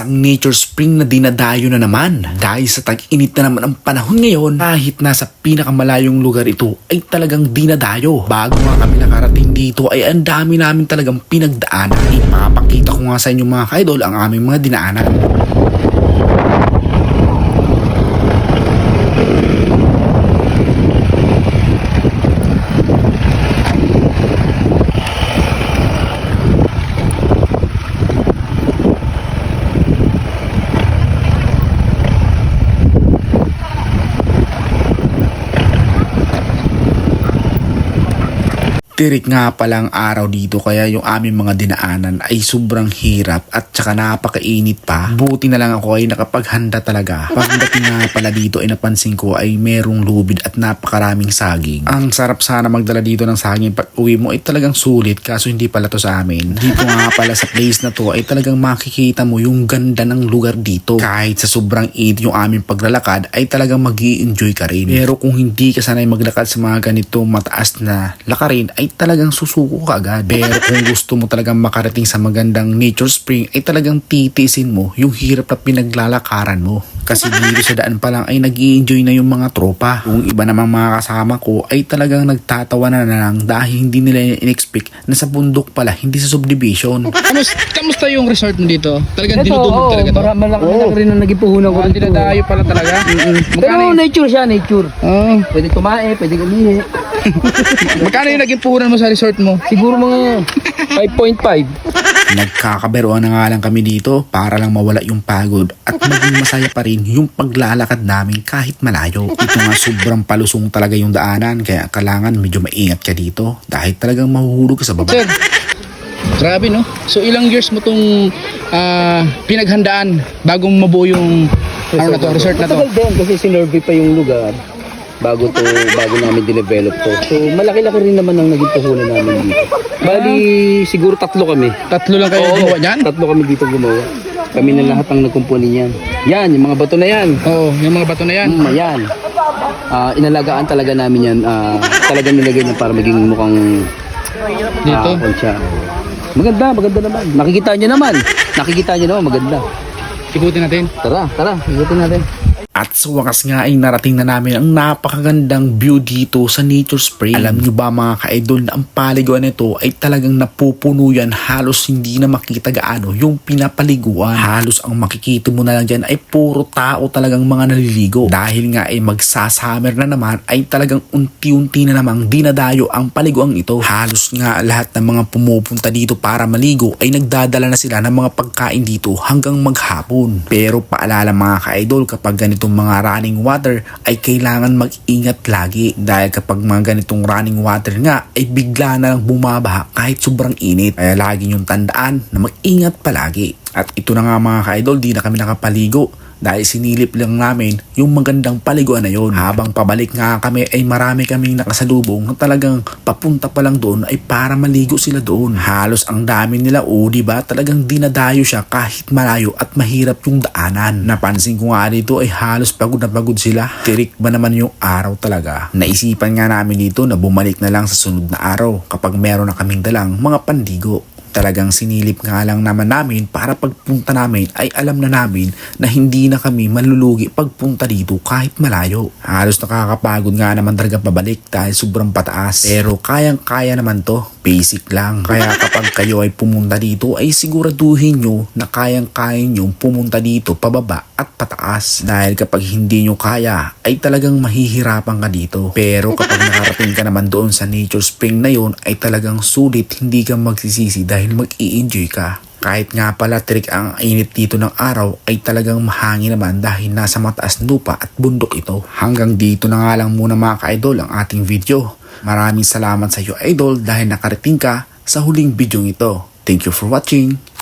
Isang nature spring na dinadayo na naman. Dahil sa tag-init na naman ang panahon ngayon, kahit nasa pinakamalayong lugar ito ay talagang dinadayo. Bago nga kami nakarating dito ay ang dami namin talagang pinagdaanan. Ipapakita ko nga sa inyo mga kaidol ang aming mga dinaanan. Tirik nga palang araw dito kaya yung aming mga dinaanan ay sobrang hirap at saka napakainit pa. Buti na lang ako ay nakapaghanda talaga. Pagdating nga pala dito ay napansin ko ay merong lubid at napakaraming saging. Ang sarap sana magdala dito ng saging pag uwi mo ay talagang sulit kaso hindi pala to sa amin. Dito nga pala sa place na to ay talagang makikita mo yung ganda ng lugar dito. Kahit sa sobrang init yung aming paglalakad ay talagang mag enjoy ka rin. Pero kung hindi ka sanay maglakad sa mga ganito mataas na lakarin ay talagang susuko ka agad. Pero kung gusto mo talagang makarating sa magandang nature spring ay talagang titisin mo yung hirap na pinaglalakaran mo. Kasi dito sa daan pa lang ay nag enjoy na yung mga tropa. Yung iba namang mga kasama ko ay talagang nagtatawa na lang dahil hindi nila in-expect na sa bundok pala, hindi sa subdivision. Kamusta, kamusta yung resort mo dito? Talagang Ito, dinudumog oo, talaga to? mara- malaki malaki rin ang nagipuhunan ko Oh, dito. dinadayo pala talaga. Pero nature siya, nature. oh, Pwede kumain, pwede umihi. magkano yung naging puhunan mo sa resort mo? Siguro mga 5.5. Nagkakaberoan na nga lang kami dito para lang mawala yung pagod at maging masaya pa rin yung paglalakad namin kahit malayo. Ito nga sobrang palusong talaga yung daanan kaya kailangan medyo maingat ka dito dahil talagang mahuhulog ka sa baba. Sir, grabe no? So ilang years mo tong ah, pinaghandaan bagong mabuo yung ano na to, resort na to? Matagal din kasi sinurvey pa yung lugar bago to bago namin dinevelop to. So malaki-laki rin naman ang naging puhunan namin dito. Bali siguro tatlo kami. Tatlo lang kayo gumawa dyan? Tatlo kami dito gumawa. Kami na lahat ang nagkumpuni niyan. Yan, yung mga bato na yan. Oo, yung mga bato na yan. Mm, yan. Ah, inalagaan talaga namin yan. Ah, talaga nilagay na para maging mukhang Dito. Ah, siya. Maganda, maganda naman. Nakikita niyo naman. Nakikita niyo naman, maganda. Ikutin natin. Tara, tara, ikutin natin. At sa wakas nga ay narating na namin ang napakagandang view dito sa Nature Spring. Alam nyo ba mga ka-idol na ang paliguan nito ay talagang napupuno yan halos hindi na makita gaano yung pinapaliguan. Halos ang makikita mo na lang dyan ay puro tao talagang mga naliligo. Dahil nga ay magsasummer na naman ay talagang unti-unti na namang dinadayo ang paliguan ito. Halos nga lahat ng mga pumupunta dito para maligo ay nagdadala na sila ng mga pagkain dito hanggang maghapon. Pero paalala mga ka-idol kapag ganitong mga running water ay kailangan mag-ingat lagi dahil kapag mga ganitong running water nga ay bigla na lang bumabaha kahit sobrang init. Kaya lagi yung tandaan na mag-ingat palagi. At ito na nga mga ka-idol, di na kami nakapaligo dahil sinilip lang namin yung magandang paliguan na yon. Habang pabalik nga kami ay marami kaming nakasalubong na talagang papunta pa lang doon ay para maligo sila doon. Halos ang dami nila o di ba talagang dinadayo siya kahit malayo at mahirap yung daanan. Napansin ko nga dito ay halos pagod na pagod sila. Tirik ba naman yung araw talaga. Naisipan nga namin dito na bumalik na lang sa sunod na araw kapag meron na kaming dalang mga pandigo. Talagang sinilip nga lang naman namin para pagpunta namin ay alam na namin na hindi na kami malulugi pagpunta dito kahit malayo. Halos nakakapagod nga naman talaga pabalik dahil sobrang pataas. Pero kayang-kaya naman to, basic lang. Kaya kapag kayo ay pumunta dito ay siguraduhin nyo na kayang-kaya nyo pumunta dito pababa at pataas. Dahil kapag hindi nyo kaya ay talagang mahihirapan ka dito. Pero kapag nakarating ka naman doon sa nature spring na yon ay talagang sulit hindi ka magsisisi dahil mag-i-enjoy ka. Kahit nga pala trick ang init dito ng araw ay talagang mahangin naman dahil nasa mataas lupa at bundok ito. Hanggang dito na nga lang muna mga ka-idol ang ating video. Maraming salamat sa iyo idol dahil nakarating ka sa huling video ito. Thank you for watching.